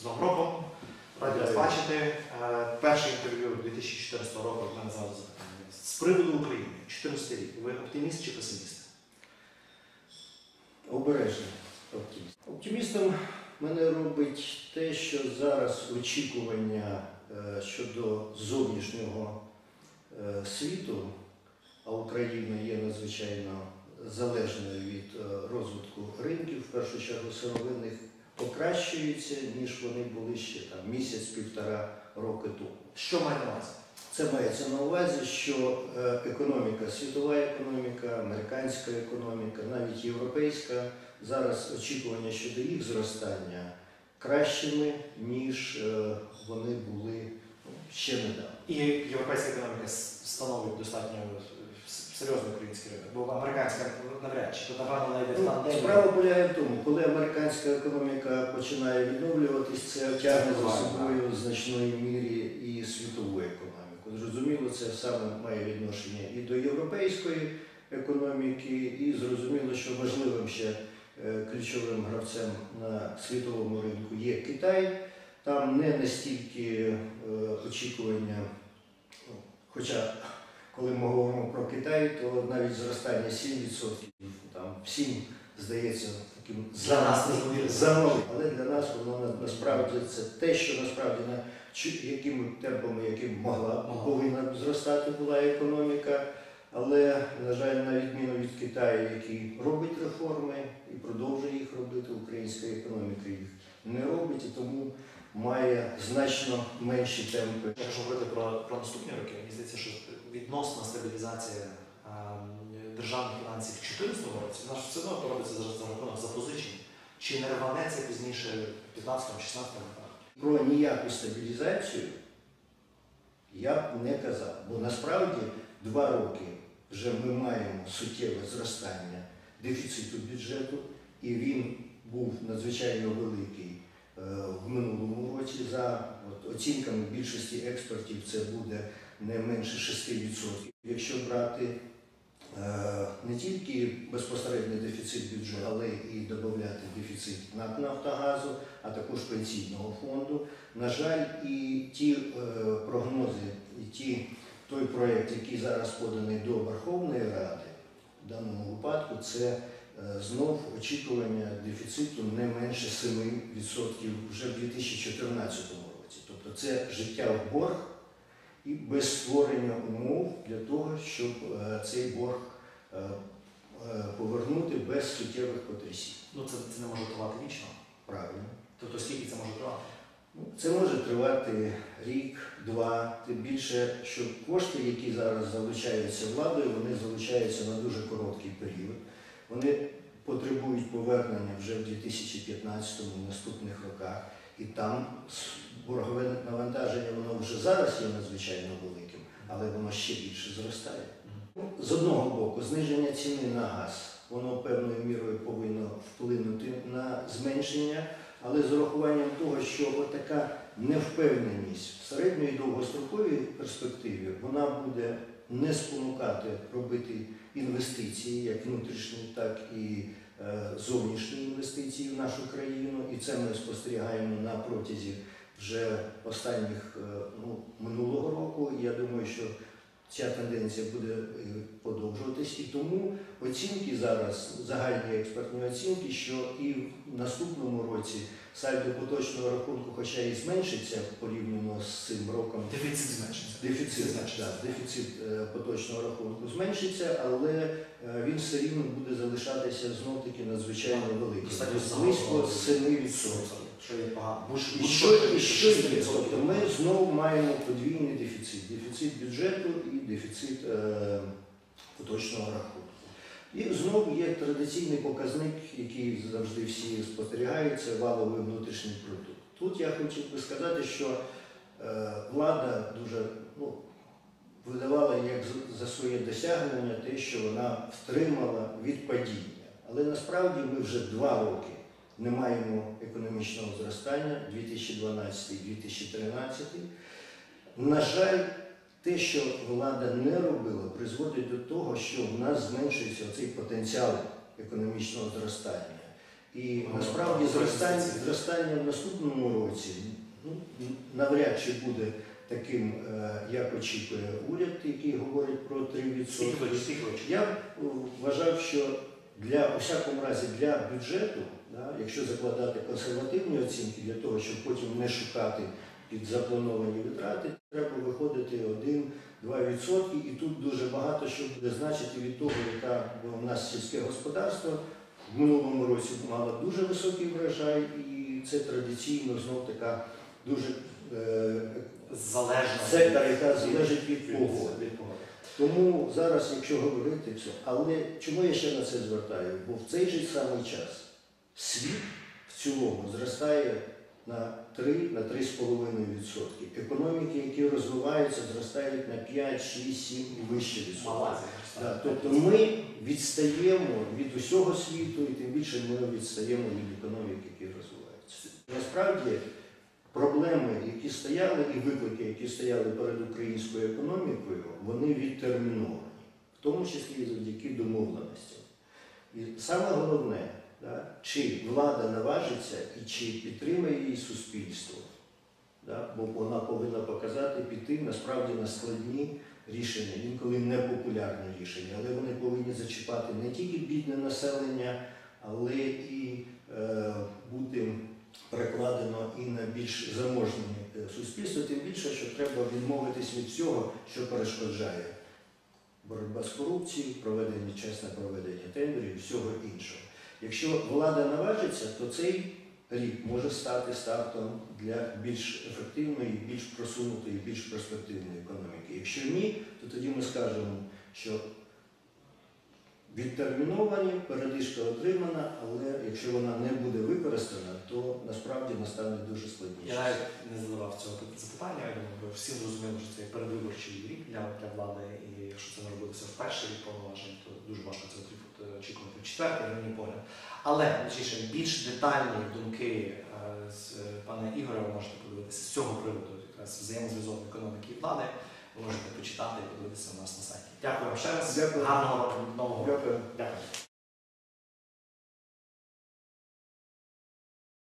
З Новим роком. Раді вас Вітаю. бачити. Е, Перше інтерв'ю 2014 року в мене зараз запитання. З приводу України, 14 рік. Ви оптиміст чи песиміст? Обережний оптиміст. Оптимістом мене робить те, що зараз очікування е, щодо зовнішнього е, світу, а Україна є надзвичайно залежною від е, розвитку ринків, в першу чергу сировинних, покращуються, ніж вони були ще там місяць-півтора роки тому. Що має на увазі? Це мається на увазі, що е, економіка, світова економіка, американська економіка, навіть європейська, зараз очікування щодо їх зростання кращими, ніж е, вони були ну, ще недавно. І європейська економіка становить достатньо серйозний український ринок, бо американська навряд чи тут напевно навіть в Ну. Справа полягає в тому, коли американська економіка починає відновлюватись, це тягне за собою в значної мірі і світову економіку. Зрозуміло, це саме має відношення і до європейської економіки, і зрозуміло, що важливим ще е, ключовим гравцем на світовому ринку є Китай. Там не настільки е, очікування, ну, хоча коли ми говоримо про Китай, то навіть зростання 7%, там всім здається таким Для нас неймовірно. Але для нас воно насправді це те, що насправді на якими темпами, яким могла Могла. повинна зростати була економіка. Але, на жаль, на відміну від Китаю, який робить реформи і продовжує їх робити, українська економіка їх не робить і тому має значно менші темпи. Якщо говорити про, про наступні роки, мені здається, що відносна стабілізація державних фінансів в 2014 році, вона ж все одно робиться за, рахунок запозичень. Чи не рванеться пізніше в 15-16 роках? Про ніяку стабілізацію я б не казав, бо насправді два роки вже ми маємо суттєве зростання дефіциту бюджету, і він був надзвичайно великий е, в минулому році. За оцінками більшості експертів це буде не менше 6%. Якщо брати е, не тільки безпосередній дефіцит бюджету, але і додати дефіцит НАК Нафтогазу, а також пенсійного фонду. На жаль, і ті е, прогнози, і ті, той проєкт, який зараз поданий до Верховної Ради, в даному випадку, це е, знов очікування дефіциту не менше 7% вже в 2014 році. Тобто це життя в борг і без створення умов для того, щоб е, цей борг е, е, повернути без суттєвих потрясінь. Ну це, це не може тривати вічно. Правильно. Тобто скільки це може тривати? Ну, Це може тривати рік, два, тим більше, що кошти, які зараз залучаються владою, вони залучаються на дуже короткий період. Вони потребують повернення вже в 2015-му наступних роках. І там боргове навантаження воно вже зараз є надзвичайно великим, але воно ще більше зростає. З одного боку, зниження ціни на газ, воно певною мірою повинно вплинути на зменшення, але з урахуванням того, що отака невпевненість в середньої і довгостроковій перспективі вона буде не спонукати робити інвестиції, як внутрішні, так і е, зовнішні інвестиції в нашу країну. І це ми спостерігаємо на протязі вже останніх е, ну, минулого року. Я думаю, що ця тенденція буде е, подовжуватись, і тому оцінки зараз, загальні експертні оцінки, що і в наступному році сальдо поточного рахунку, хоча і зменшиться порівняно з цим роком, Дефіцит зменшиться. Дефіцит, зменшиться. да, дефіцит е, поточного рахунку зменшиться, але е, він все рівно буде залишатися знов таки надзвичайно великим. Близько 7%. Що є погано. Будь- І будь- що, і що є? Тобто ми знову маємо подвійний дефіцит. Дефіцит бюджету і дефіцит е, поточного рахунку. І знову є традиційний показник, який завжди всі спостерігають, це валовий внутрішній продукт. Тут я хотів би сказати, що е, влада дуже ну, видавала як за своє досягнення те, що вона втримала від падіння. Але насправді ми вже два роки не маємо економічного зростання 2012-2013. На жаль, те, що влада не робила, призводить до того, що в нас зменшується цей потенціал економічного зростання. І насправді зростання, зростання в наступному році ну, навряд чи буде таким, е, як очікує уряд, який говорить про 3%. Скільки ви скільки ви Я е, вважав, що для у всякому разі для бюджету, да, якщо закладати консервативні оцінки для того, щоб потім не шукати під заплановані витрати, треба виходити 1-2%. І тут дуже багато що буде значити від того, яка бо у нас сільське господарство в минулому році мало дуже високий врожай, і це традиційно знов така дуже е, залежно сектор, яка залежить від погоди. Тому зараз, якщо говорити все, але чому я ще на це звертаю? Бо в цей же самий час світ в цілому зростає на 3 на 3,5%. Економіки, які розвиваються, зростають на 5, 6, 7 і вище відсотків. Да, тобто ми відстаємо від усього світу, і тим більше ми відстаємо від економік, які розвиваються. Насправді проблеми, які стояли, і виклики, які стояли перед українською економікою, вони відтерміновані, в тому числі і завдяки домовленостям. І саме головне, да, чи влада наважиться і чи підтримає її суспільство. Да? Бо вона повинна показати піти насправді на складні рішення, інколи непопулярні рішення, але вони повинні зачіпати не тільки бідне населення, але і е, бути прикладено і на більш заможне е, суспільство, тим більше, що треба відмовитись від всього, що перешкоджає боротьба з корупцією, проведення чесне проведення тендерів і всього іншого. Якщо влада наважиться, то цей рік може стати стартом для більш ефективної, більш просунутої, більш перспективної економіки. Якщо ні, то тоді ми скажемо, що відтерміновані, передишка отримана, але якщо вона не буде використана, то насправді настане дуже складні Я не задавав цього запитання, я думаю, всі зрозуміли, що це передвиборчий рік для, для влади, і якщо це не робилося в перший рік повноважень, то дуже важко це очікувати в четвертий, мій погляд. Але точніше, більш детальні думки е, з е, пана Ігоря ви можете подивитися з цього приводу, якраз взаємозв'язок економіки і влади. Можете почитати і подивитися у нас на сайті. Дякую вам ще раз. Дякую. Гарного нового. Дякую. Дякую.